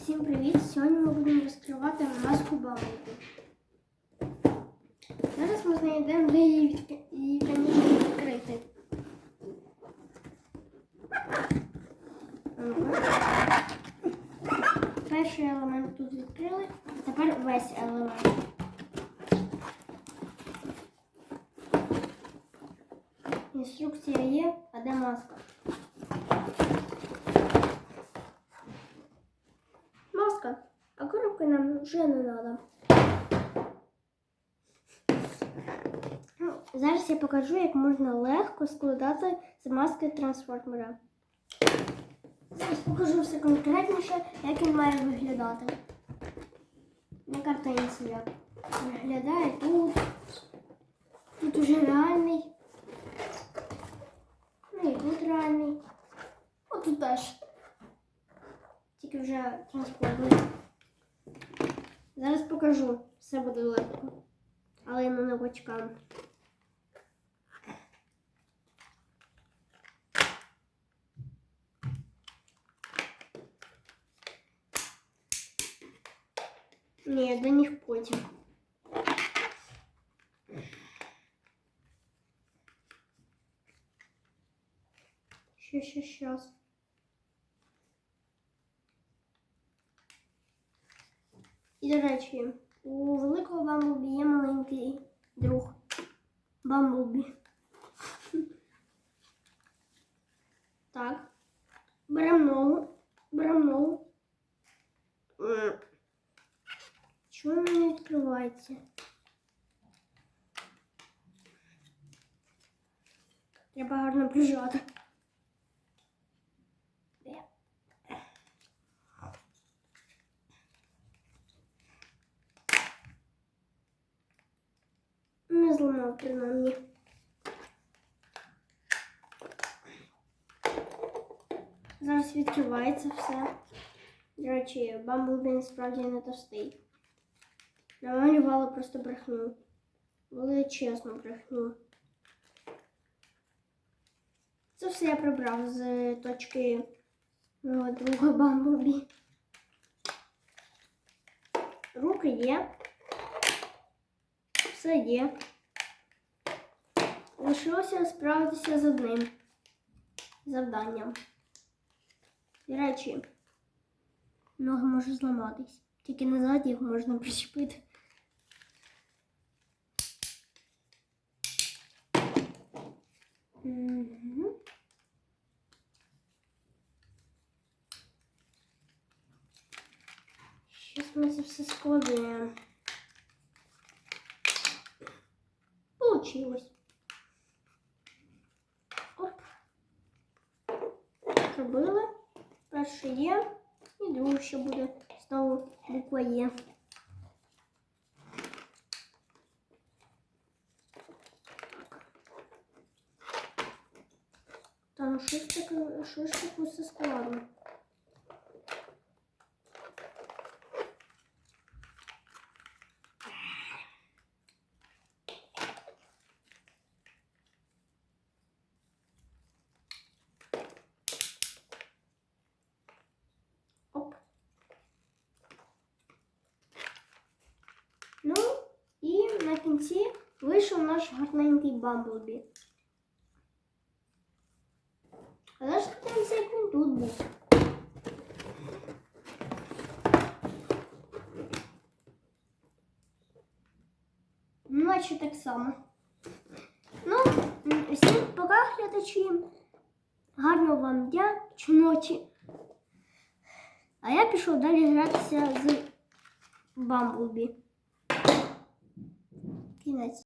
Всім привіт! Сьогодні ми будемо розкривати маску бабушки. Зараз ми знайдемо, де її, звісно, відкрити. Перший елемент тут відкрили, тепер весь елемент. Інструкція є, а де? Маска, а коробки нам вже не треба. Ну, Зараз я покажу, як можна легко складати з маски трансформера. Зараз покажу все конкретніше, як він має виглядати. На картинці як виглядає тут. Тут уже реальний. Ну і тут реальний. От тут теж. Тільки вже транспортний. Зараз покажу. Все буде. Але я на новачкам. Ні, до них потім. Ще, ще, щас. І, до речі, у великого бамблбі є маленький друг. Бамблбі. Так. Беремо ногу. Беремо ногу. Чому вона не відкривається? Треба гарно прижати. Де? Не принаймні. Зараз відкривається все. До речі, Бамблбі насправді не товстий. Намалювала просто брехню. Величезну брехню. Це все я прибрав з точки мого друга Бамблбі. Руки є. Все є. Лишилося справитися з одним завданням. До речі, ноги може зламатись. Тільки назад їх можна причепити. Мгм. Сейчас мы это все складываем. Получилось. Зробили. Перший є. І другий ще буде знову буква Є. Та ну що ж таке, що ж таке все складно? Ну, і на кінці вийшов наш гарненький Бамблбі. Але ж подивимося, як він тут був. Наче так само. Ну, всім пока, глядачі. Гарного вам дня чи ночі. А я пішов далі гратися з Бамблбі. Кінець.